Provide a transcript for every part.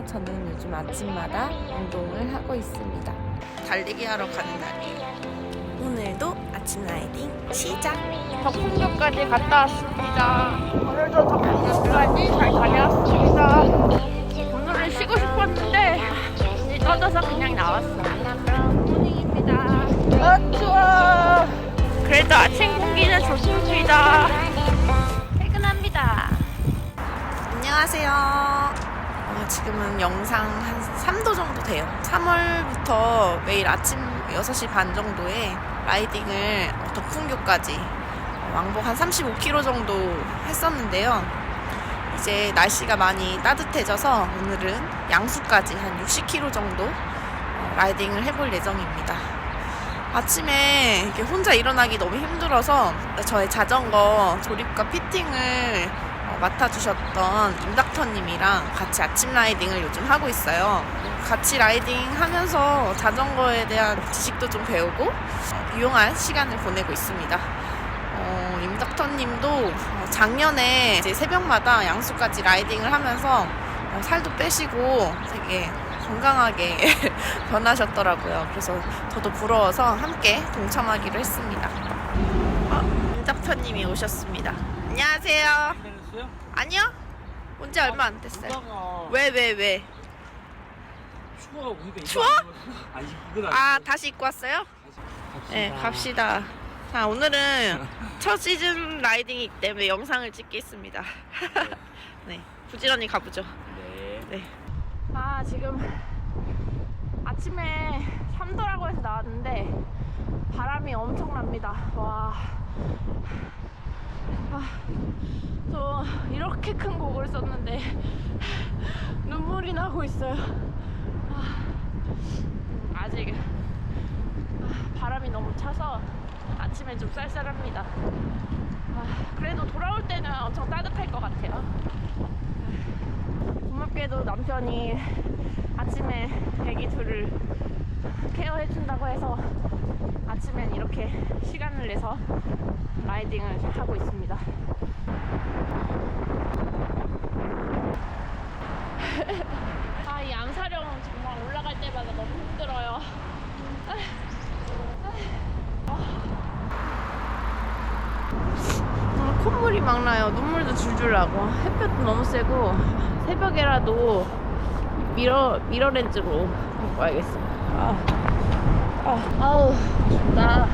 저는 요즘 아침마다 운동을 하고 있습니다. 달리기 하러 가는 날이에요. 오늘도 아침 라이딩 시작! 덕풍교까지 갔다 왔습니다. 오늘도 덕풍교까지 잘 다녀왔습니다. 오늘은 쉬고 싶었는데 눈이 떠져서 그냥 나왔어요. 그럼 모닝입니다. 아 추워. 그래도 아침 공기는 좋습니다. 퇴근합니다. 안녕하세요. 어, 지금은 영상 한 3도 정도 돼요. 3월부터 매일 아침 6시 반 정도에 라이딩을 어, 덕풍교까지 어, 왕복 한 35km 정도 했었는데요. 이제 날씨가 많이 따뜻해져서 오늘은 양수까지 한 60km 정도 어, 라이딩을 해볼 예정입니다. 아침에 이렇게 혼자 일어나기 너무 힘들어서 저의 자전거 조립과 피팅을 어, 맡아주셨던 임닥터님이랑 같이 아침 라이딩을 요즘 하고 있어요. 같이 라이딩 하면서 자전거에 대한 지식도 좀 배우고 어, 유용한 시간을 보내고 있습니다. 어, 임닥터님도 어, 작년에 이제 새벽마다 양수까지 라이딩을 하면서 어, 살도 빼시고 되게 건강하게 변하셨더라고요. 그래서 저도 부러워서 함께 동참하기로 했습니다. 어, 임닥터님이 오셨습니다. 안녕하세요. 기다렸어요? 아니요? 온지 얼마 안 됐어요. 오다가 왜, 왜, 왜? 이거 추워? 안 입어서. 아니 이건 안 아. 다시 입고 왔어요? 갑시다. 네, 갑시다. 자, 오늘은 첫 시즌 라이딩이기 때문에 영상을 찍겠습니다. 네, 부지런히 가보죠. 네. 네. 아 지금 아침에 3도라고 해서 나왔는데 바람이 엄청납니다. 와. 아, 저 이렇게 큰 곡을 썼는데 눈물이 나고 있어요. 아, 아직 아, 바람이 너무 차서 아침에 좀 쌀쌀합니다. 아, 그래도 돌아올 때는 엄청 따뜻할 것 같아요. 고맙게도 남편이 아침에 애기 둘을 케어해준다고 해서 아침엔 이렇게 시간을 내서 라이딩을 하고 있습니다. 아, 이 암사령 정말 올라갈 때마다 너무 힘들어요. 오늘 콧물이 막 나요. 눈물도 줄줄 나고. 햇볕도 너무 세고. 새벽에라도 미러, 미러 렌즈로 갖고 와야겠어요. 아, 아, 아우, 춥다.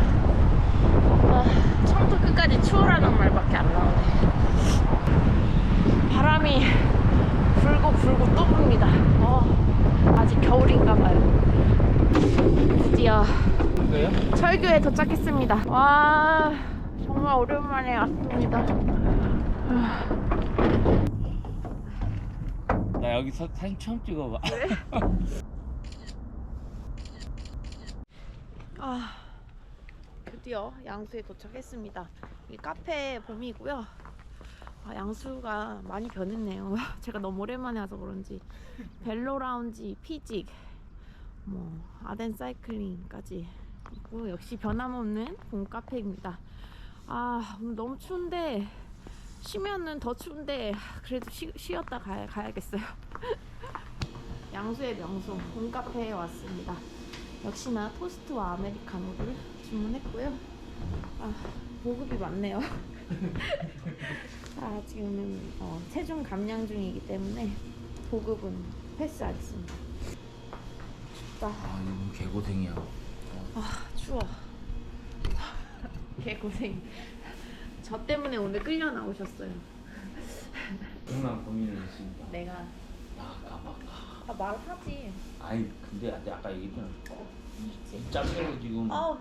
아, 처음부터 끝까지 추우라는 말밖에 안 나오네. 바람이 불고 불고 또 붑니다. 어, 아직 겨울인가 봐요. 드디어? 철교에 도착했습니다. 와, 정말 오랜만에 왔습니다. 나 여기 서, 사진 처음 찍어봐. 아, 드디어 양수에 도착했습니다. 이 카페 봄이고요. 아, 양수가 많이 변했네요. 제가 너무 오랜만에 와서 그런지 벨로 라운지, 피직, 뭐 아덴 사이클링까지 있고 역시 변함없는 봄 카페입니다. 아 너무 추운데 쉬면은 더 추운데 그래도 쉬, 쉬었다 가, 가야겠어요. 양수의 명소 봄 카페에 왔습니다. 역시나 토스트와 아메리카노를 주문했고요. 아, 보급이 많네요. 아, 지금은 어, 체중 감량 중이기 때문에 보급은 패스하겠습니다. 춥다. 아 이거 개고생이야. 아, 추워. 개고생. 저 때문에 오늘 끌려 나오셨어요. 중요한 고민을 했습니다. 내가 나가 봐. 아, 말하지. 아이 근데 아까 아까 얘기했잖아. 이 짬내고 지금 아,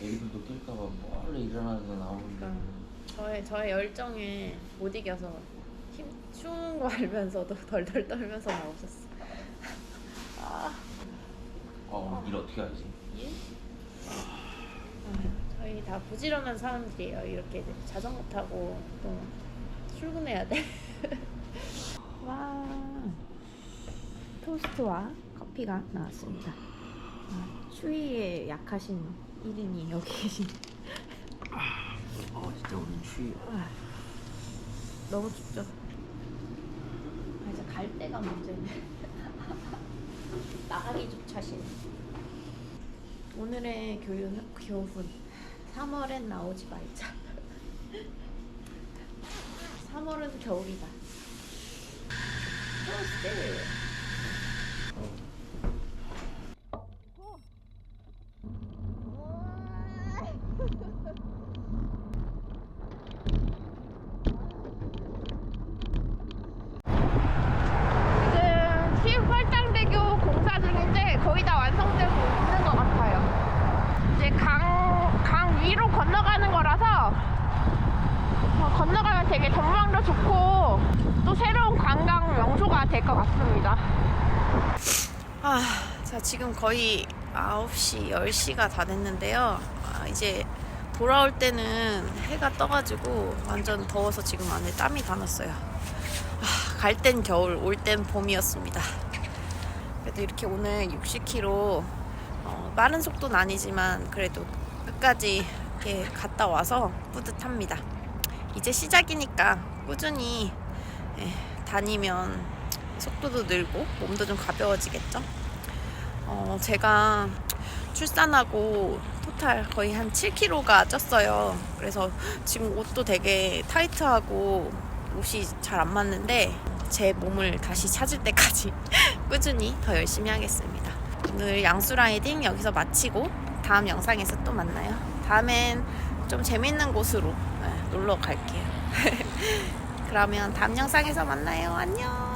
애기들도 낄까봐 원래 일어나서 나오는데. 그러니까. 저의 저의 열정에 못 이겨서 힘 추운 거 알면서도 덜덜 떨면서 나오셨어. 아, 어일 어떻게 하지? 예? 아, 저희 다 부지런한 사람들이에요. 이렇게 자전거 타고 또 출근해야 돼. 와, 토스트와 커피가 나왔습니다. 아, 추위에 약하신 1인이 여기 계신. 어 진짜 오늘 추위. 너무 춥죠? 아, 이제 갈 때가 문제네. 나가기조차 싫어. 오늘의 교훈, 교훈. 3월엔 나오지 말자. 3월은 겨울이다. 프로스트. 지금 시흥팔당대교 공사 중인데 거의 다 완성되고 있는 것 같아요. 이제 강, 강 위로 건너가는 거라서 어, 건너가면 되게 전망도 좋고 또 새로운 관광 명소가 될 것 같습니다. 아, 자, 지금 거의 9시, 10시가 다 됐는데요. 아, 이제 돌아올 때는 해가 떠가지고 완전 더워서 지금 안에 땀이 다 났어요. 아, 갈 땐 겨울, 올 땐 봄이었습니다. 그래도 이렇게 오늘 60km 어, 빠른 속도는 아니지만 그래도 끝까지 이렇게 갔다 와서 뿌듯합니다. 이제 시작이니까 꾸준히 예, 다니면 속도도 늘고 몸도 좀 가벼워지겠죠. 어, 제가 출산하고 토탈 거의 한 7kg가 쪘어요. 그래서 지금 옷도 되게 타이트하고 옷이 잘 안 맞는데 제 몸을 다시 찾을 때까지 꾸준히 더 열심히 하겠습니다. 오늘 양수 라이딩 여기서 마치고 다음 영상에서 또 만나요. 다음엔 좀 재밌는 곳으로 네, 놀러 갈게요. 그러면 다음 영상에서 만나요. 안녕.